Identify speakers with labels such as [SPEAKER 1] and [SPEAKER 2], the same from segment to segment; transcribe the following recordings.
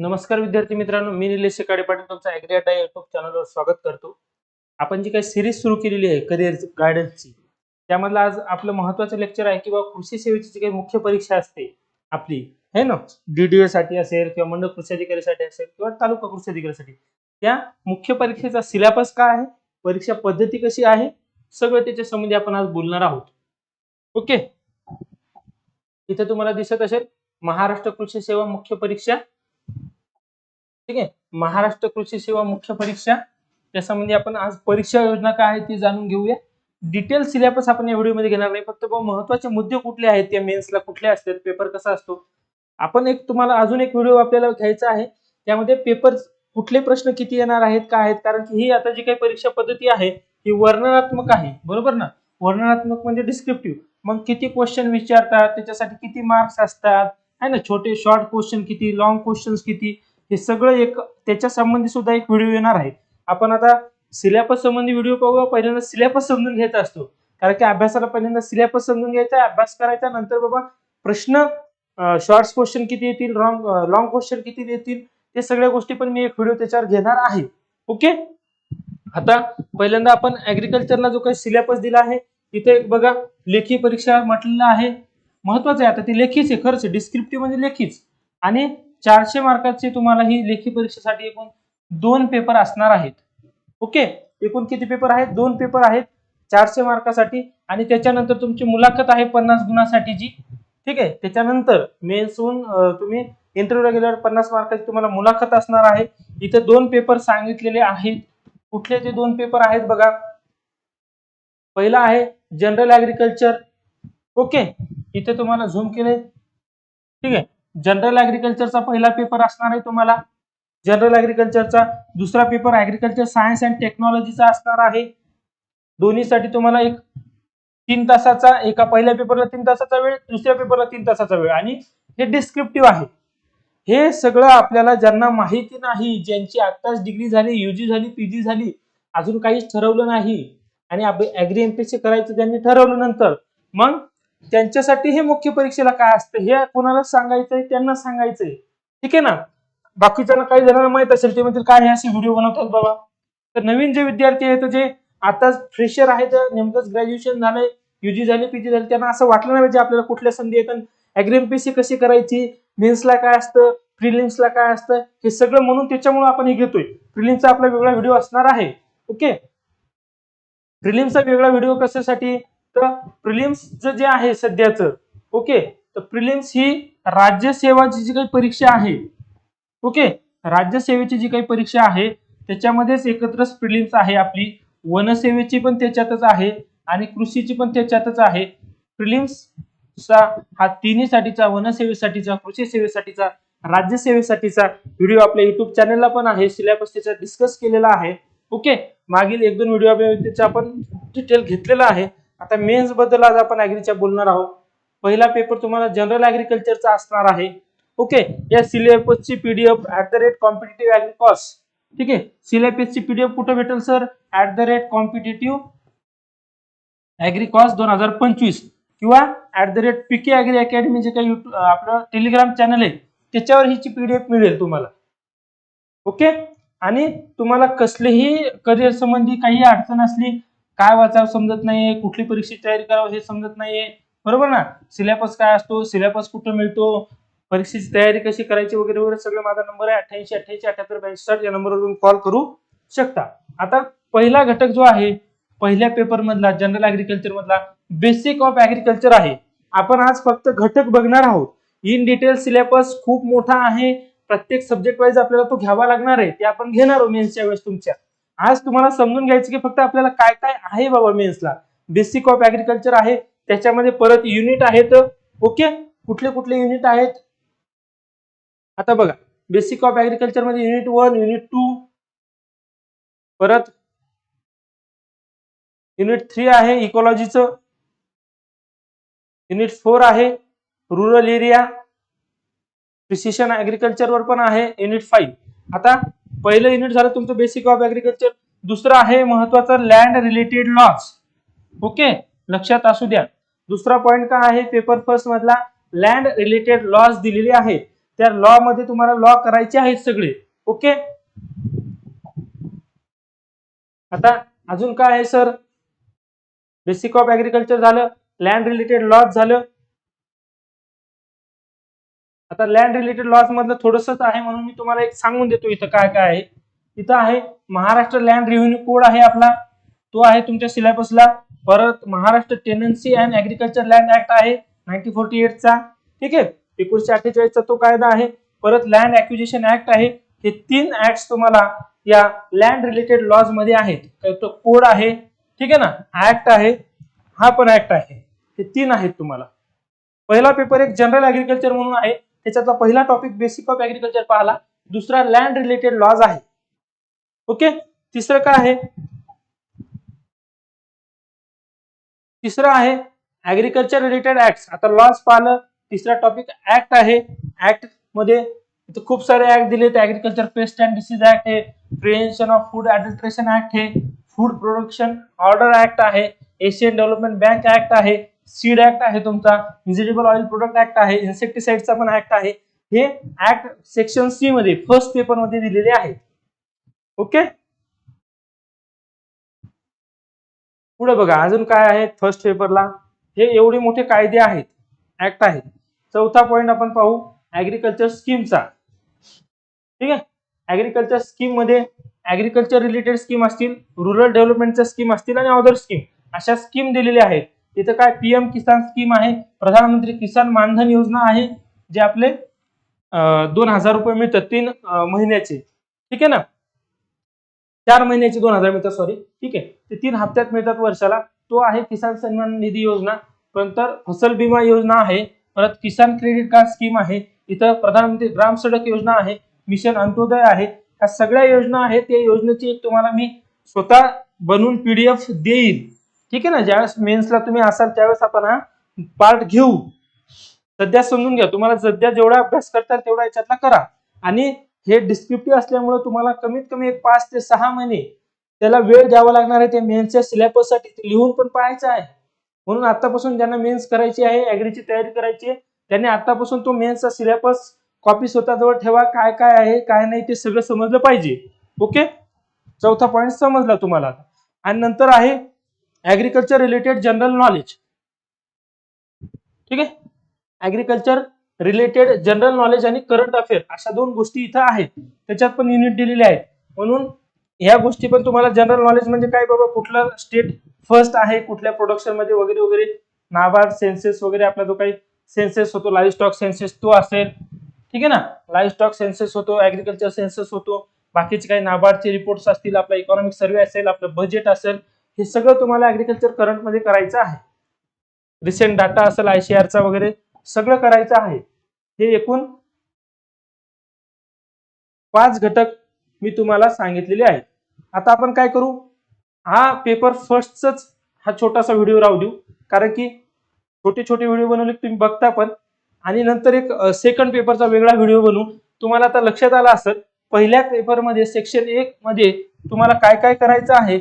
[SPEAKER 1] नमस्कार विद्यार्थी मित्रांनो मी निलेश शेकाडे पाटील. तुमचा ॲग्रियाटा युट्यूब चॅनलवर स्वागत करतो. आपण जी काही सिरीज सुरू केलेली आहे करिअर गायडन्सची त्यामधलं आज आपलं महत्वाचं लेक्चर आहे किंवा कृषी सेवेची जी काही मुख्य परीक्षा असते आपली है ना? डीडीओ साठी असेल किंवा मंडळ कृषी अधिकारीसाठी असेल किंवा तालुका कृषी अधिकारीसाठी त्या मुख्य परीक्षेचा सिलेबस काय आहे? परीक्षा पद्धती कशी आहे? सगळं त्याच्या संबंधी आपण आज बोलणार आहोत. ओके इथे तुम्हाला दिसत असेल महाराष्ट्र कृषी सेवा मुख्य परीक्षा ठीक आहे? महाराष्ट्र कृषी सेवा मुख्य परीक्षा. त्या आपण आज परीक्षा योजना काय आहे ती जाणून घेऊया. डिटेल सिलेबस आपण या व्हिडिओमध्ये घेणार नाही. फक्त महत्त्वाचे मुद्दे कुठले आहेत त्या मेन्सला कुठले असतात पेपर कसा असतो? आपण एक तुम्हाला अजून एक व्हिडिओ आपल्याला घ्यायचा आहे. त्यामध्ये पेपर कुठले प्रश्न किती येणार आहेत काय आहेत? कारण की ही आता जी काही परीक्षा पद्धती आहे ही वर्णनात्मक आहे. बरोबर ना? वर्णनात्मक म्हणजे डिस्क्रिप्टिव्ह मग किती क्वेश्चन विचारतात त्याच्यासाठी किती मार्क्स असतात? आहे ना? छोटे शॉर्ट क्वेश्चन किती लॉंग क्वेश्चन्स किती? हे सगळं एक त्याच्या संबंधी सुद्धा एक व्हिडिओ येणार आहे. आपण आता सिलेबस संबंधी व्हिडिओ पाहूया. पहिल्यांदा सिलेबस समजून घ्यायचा असतो. कारण की अभ्यासाला पहिल्यांदा सिलेबस समजून घ्यायचा अभ्यास करायचा नंतर बाबा प्रश्न शॉर्ट क्वेश्चन किती येतील लॉंग लॉंग क्वेश्चन किती येतील ते सगळ्या गोष्टी पण मी एक व्हिडिओ त्याच्यावर घेणार आहे. ओके आता पहिल्यांदा आपण ऍग्रिकल्चरला जो काही सिलेबस दिला आहे तिथे एक बघा लेखी परीक्षा म्हटलेलं आहे. महत्वाचं आहे आता ती लेखीच आहे खरंच डिस्क्रिप्टिव्ह म्हणजे लेखीच. आणि चारशे मार्काची तुम्हाला ही लेखी परीक्षेसाठी एकूण दोन पेपर असणार आहेत. ओके? एकूण किती पेपर आहेत? दोन पेपर आहेत चारशे मार्कासाठी. आणि त्याच्यानंतर तुमची मुलाखत आहे पन्नास गुणासाठी जी ठीक आहे? त्याच्यानंतर मेन्सहून तुम्ही इंटरव्ह्यूला गेल्यावर पन्नास मार्काची तुम्हाला मुलाखत असणार आहे. इथे दोन पेपर सांगितलेले आहेत. कुठले ते दोन पेपर आहेत बघा. पहिला आहे जनरल ऍग्रिकल्चर ओके? इथे तुम्हाला झूम केले ठीक आहे? जनरल ऍग्रिकल्चरचा पहिला पेपर असणार आहे तुम्हाला. जनरल ऍग्रिकल्चरचा दुसरा पेपर ऍग्रिकल्चर सायन्स अँड टेक्नॉलॉजीचा असणार आहे. दोन्हीसाठी तुम्हाला एक तीन तासाचा एका पहिल्या पेपरला तीन तासाचा वेळ दुसऱ्या पेपरला तीन तासाचा वेळ. आणि हे डिस्क्रिप्टिव्ह आहे. हे सगळं आपल्याला ज्यांना माहिती नाही ज्यांची आत्ताच डिग्री झाली युजी झाली पीजी झाली अजून काहीच ठरवलं नाही. आणि ऍग्री एमपीएससी करायचं त्यांनी ठरवलं नंतर. मग त्यांच्यासाठी हे मुख्य परीक्षेला काय असतं हे कोणाला सांगायचंय त्यांना सांगायचंय. ठीक आहे ना? बाकीच्यांना काही जणांना माहीत असेल ते म्हणतील काय हे असे व्हिडिओ बनवतात बाबा? तर नवीन जे विद्यार्थी आहेत जे आता फ्रेशर आहेत नेमकंच ग्रॅज्युएशन झालंय युजी झाली पीजी झाली त्यांना असं वाटलं नाही पाहिजे आपल्याला कुठल्या संधी येतात ऍग्री एमपीएससी कशी करायची मेन्सला काय असतं प्रिलिम्सला काय असतं हे सगळं म्हणून त्याच्यामुळे आपण हे घेतोय. प्रिलिम्सचा आपला वेगळा व्हिडिओ असणार आहे. ओके? प्रिलिम्सचा वेगळा व्हिडिओ कशासाठी? तर प्रिलिम्स जे आहे सध्याचं ओके तर प्रिलिम्स ही राज्यसेवाची जी काही परीक्षा आहे ओके राज्यसेवेची जी काही परीक्षा आहे त्याच्यामध्येच एकत्रच प्रिलिम्स आहे आपली. वनसेवेची पण त्याच्यातच आहे आणि कृषीची पण त्याच्यातच आहे. प्रिलिम्स चा हा तिन्हीसाठीचा वनसेवेसाठीचा कृषी सेवेसाठीचा राज्यसेवेसाठीचा व्हिडिओ आपल्या युट्यूब चॅनलला पण आहे. सिलेबस त्याचा डिस्कस केलेला आहे ओके मागील एक दोन व्हिडिओ त्याचा आपण डिटेल घेतलेला आहे. आता मेन्सबद्दल आज आपण ऍग्रीच्या बोलणार आहोत. पहिला पेपर तुम्हाला जनरल ऍग्रीकल्चरचा असणार आहे. ओके या सिलेबसची PDF at the rate competitive agricost ठीक आहे? सिलेबसची पीडीएफ कुठं भेटेल sir at the rate competitive agricost दोन हजार पंचवीस. किंवा at the rate PK agri academy जे काही युट्यूब आपलं टेलिग्राम चॅनल आहे. त्याच्यावर हिची पीडीएफ मिळेल तुम्हाला. ओके आणि तुम्हाला कसलेही करिअर संबंधी काही अडचण असली काय वाचावं समजत नाहीये कुठली परीक्षेची तयारी करावं हे समजत नाहीये. बरोबर ना? सिलेबस काय असतो? सिलेबस कुठं मिळतो? परीक्षेची तयारी कशी करायची वगैरे वगैरे सगळं माझा नंबर आहे. अठ्ठ्याऐंशी अठ्ठ्याऐंशी अठ्याहत्तर ब्याऐंशी साठ या नंबरवरून कॉल करू शकता. आता पहिला घटक जो आहे पहिल्या पेपर मधला जनरल ऍग्रिकल्चर मधला बेसिक ऑफ ऍग्रिकल्चर आहे. आपण आज फक्त घटक बघणार आहोत. इन डिटेल सिलेबस खूप मोठा आहे. प्रत्येक सब्जेक्ट वाईज आपल्याला तो घ्यावा लागणार आहे. ते आपण घेणार आहोत मेन्सच्या वेळेस तुमच्या. आज तुम्हाला समजून घ्यायचं की फक्त आपल्याला काय काय आहे बाबा मेन्सला बेसिक ऑफ ऍग्रिकल्चर आहे त्याच्यामध्ये परत युनिट आहेत ओके कुठले कुठले युनिट आहेत? आता बघा बेसिक ऑफ ऍग्रिकल्चरमध्ये युनिट वन युनिट टू परत युनिट थ्री आहे इकॉलॉजीचं युनिट फोर आहे रुरल एरिया प्रिसिशन ऍग्रिकल्चर वर पण आहे युनिट फाईव्ह आता पहिलं युनिट झालं तुमचं बेसिक ऑफ ऍग्रिकल्चर दुसरं आहे महत्वाचं लँड रिलेटेड लॉस ओके लक्षात असू द्या. दुसरा पॉइंट काय आहे? पेपर फर्स्ट मधला लँड रिलेटेड लॉस दिलेले आहेत. त्या लॉ मध्ये तुम्हाला लॉ करायचे आहेत सगळे. ओके आता अजून काय आहे सर बेसिक ऑफ ऍग्रिकल्चर झालं लँड रिलेटेड लॉज झालं आता लँड रिलेटेड लॉज मधलं थोडंसंच आहे म्हणून मी तुम्हाला एक सांगून देतो इथं काय काय आहे. इथं आहे महाराष्ट्र लँड रेव्हेन्यू कोड आहे आपला. तो आहे तुमच्या सिलेबसला परत Maharashtra tenancy and agriculture land act आहे नाईन्टीन फोर्टी एटचा ठीक आहे? एकोणीशे अठ्ठेचाळीसचा तो कायदा आहे. परत लँड ॲक्विजिशन ऍक्ट आहे. हे तीन ऍक्ट तुम्हाला या लँड रिलेटेड लॉजमध्ये आहेत. तो कोड आहे. ठीक आहे ना? ऍक्ट आहे. हा पण ऍक्ट आहे. हे तीन आहेत तुम्हाला. पहिला पेपर एक जनरल ऍग्रिकल्चर म्हणून आहे. त्याच्यातला पहिला टॉपिक बेसिक ऑफ ऍग्रिकल्चर पाहिला. दुसरा लँड रिलेटेड लॉज आहे. ओके तिसरं काय आहे? तिसरं आहे ऍग्रिकल्चर रिलेटेड ऍक्ट आता लॉज पाहिलं तिसरा टॉपिक ऍक्ट आहे. ऍक्टमध्ये खूप सारे ऍक्ट दिलेत. Agriculture pest and disease act आहे. Prevention of food adulteration act आहे. फूड प्रोडक्शन ऑर्डर ऍक्ट आहे. एशियन डेव्हलपमेंट बँक ऍक्ट आहे. सीड ऍक्ट आहे तुमचा व्हिजिटेबल ऑइल प्रोडक्ट ऍक्ट आहे इन्सेक्टिसाइडचा पण ऍक्ट आहे. हे ऍक्ट सेक्शन सी मध्ये फर्स्ट पेपरमध्ये दिलेले आहेत. ओके पुढे बघा अजून काय आहे फर्स्ट पेपरला हे एवढे मोठे कायदे आहेत ऍक्ट आहेत. चौथा पॉइंट आपण पाहू ऍग्रिकल्चर स्कीमचा ठीक आहे? ऍग्रिकल्चर स्कीममध्ये ऍग्रिकल्चर रिलेटेड स्कीम असतील रुरल डेव्हलपमेंटच्या स्कीम असतील आणि अदर स्कीम अशा स्कीम दिलेल्या आहेत. इथं काय पीएम किसान स्कीम आहे प्रधानमंत्री किसान मानधन योजना आहे जे आपले दोन हजार रुपये मिळतात तीन महिन्याचे. ठीक आहे ना? चार महिन्याचे दोन हजार मिळतात सॉरी ठीक आहे? ते तीन हप्त्यात मिळतात वर्षाला. तो आहे किसान सन्मान निधी योजना. नंतर फसल बीमा योजना आहे. परत किसान क्रेडिट कार्ड स्कीम आहे. इथं प्रधानमंत्री ग्राम सडक योजना आहे. मिशन अंत्योदय आहे. ह्या सगळ्या योजना आहेत. त्या योजनेची एक तुम्हाला मी स्वतः बनवून पीडीएफ देईल ठीक आहे ना ज्यावेळेस मेन्सला तुम्ही असाल त्यावेळेस आपण हा पार्ट घेऊ. सध्या समजून घ्या तुम्हाला सध्या जेवढा अभ्यास करताल तेवढा याच्यातला करा. आणि हे डिस्क्रिप्टिव्ह असल्यामुळे तुम्हाला कमीत कमी एक पाच ते सहा महिने त्याला वेळ द्यावा लागणार आहे त्या मेन्सच्या सिलेबससाठी लिहून पण पाहायचं आहे. म्हणून आतापासून ज्यांना मेन्स करायची आहे ऍग्रीची तयारी करायची आहे त्यांनी आतापासून तो मेन्सचा सिलेबस कॉपी स्वतःजवळ ठेवा काय काय आहे काय नाही ते सगळं समजलं पाहिजे. ओके चौथा पॉईंट समजला तुम्हाला. आणि नंतर आहे ऍग्रीकल्चर रिलेटेड जनरल नॉलेज ठीक आहे? ऍग्रीकल्चर रिलेटेड जनरल नॉलेज आणि करंट अफेअर अशा दोन गोष्टी इथं आहेत. त्याच्यात पण युनिट दिलेले आहेत. म्हणून ह्या गोष्टी पण तुम्हाला जनरल नॉलेज म्हणजे काय बाबा? कुठला स्टेट फर्स्ट आहे कुठल्या प्रोडक्शनमध्ये वगैरे वगैरे. नाबार्ड सेन्सेस वगैरे आपला जो काही सेन्सेस होतो लाईव्ह स्टॉक सेन्सेस तो असेल. ठीक आहे ना? लाईव्ह स्टॉक सेन्सेस होतो ऍग्रिकल्चर सेन्सेस होतो. बाकीचे काही नाबार्डचे रिपोर्ट्स असतील आपला इकॉनॉमिक सर्व्हे असेल आपलं बजेट असेल. हे सगळं तुम्हाला ऍग्रिकल्चर करंटमध्ये करायचं आहे. रिसेंट डाटा असेल आयसीआरचा वगैरे सगळं करायचं आहे. हे एकूण पाच घटक मी तुम्हाला सांगितलेले आहेत. आता आपण काय करू? हा पेपर फर्स्टचाच हा छोटासा व्हिडिओ राहू देऊ. कारण की छोटे छोटे व्हिडिओ बनवले तुम्ही बघता पण. आणि नंतर एक सेकंड पेपरचा वेगळा व्हिडिओ बनवू. तुम्हाला आता लक्षात आला असेल पहिल्या पेपरमध्ये सेक्शन एक मध्ये तुम्हाला काय काय करायचं आहे?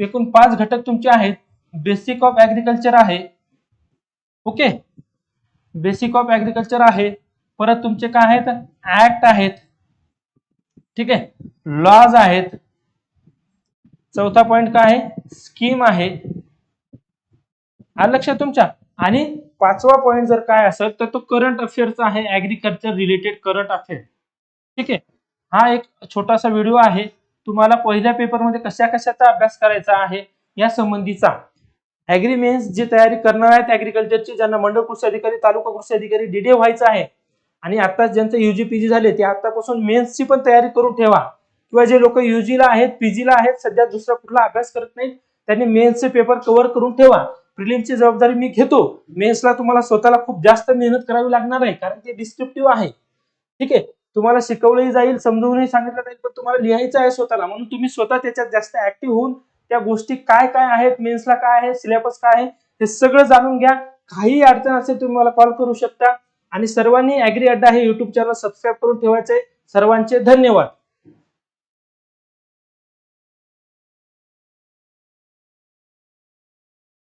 [SPEAKER 1] एकूण पाच घटक तुमचे आहेत. बेसिक ऑफ ऍग्रिकल्चर आहे. ओके बेसिक ऑफ ऍग्रिकल्चर आहे. परत तुमचे काय आहेत? ऍक्ट आहेत. ठीक आहे? लॉज आहेत. चौथा पॉइंट काय आहे? स्कीम आहे. आलं लक्षात तुमच्या? आणि पाचवा पॉइंट जर काय असेल तर तो करंट अफेअरचा आहे. ऍग्रिकल्चर रिलेटेड करंट अफेअर ठीक आहे? हा एक छोटासा व्हिडिओ आहे. तुम्हाला पहिल्या पेपरमध्ये कशा कशाचा अभ्यास करायचा आहे या संबंधीचा ऍग्रीमेन्स जे तयारी करणार आहेत ऍग्रिकल्चरचे ज्यांना मंडळ कृषी अधिकारी तालुका कृषी अधिकारी डीडे व्हायचं आहे. आणि आता ज्यांचं युजी पीजी झाले ते आतापासून मेन्सची पण तयारी करून ठेवा. किंवा जे लोक युजीला आहेत पीजीला आहेत सध्या दुसरा कुठला अभ्यास करत नाहीत त्यांनी मेन्सचे पेपर कव्हर करून ठेवा. प्रिलिमची जबाबदारी मी घेतो. मेन्सला तुम्हाला स्वतःला खूप जास्त मेहनत करावी लागणार आहे कारण ते डिस्क्रिप्टिव्ह आहे. ठीक आहे? तुम्हाला शिकवलंही जाईल समजवूनही सांगितलं जाईल पण तुम्हाला लिहायचं आहे स्वतःला. म्हणून तुम्ही स्वतः त्याच्यात जास्त ऍक्टिव्ह होऊन त्या गोष्टी काय काय आहेत मेन्सला काय आहे सिलेबस काय आहे हे सगळं जाणून घ्या. काही अडचण असेल तुम्ही मला कॉल करू शकता. आणि सर्वांनी ॲग्री अड्डा हे युट्यूब चॅनल सबस्क्राईब करून ठेवायचे सर्वांचे धन्यवाद.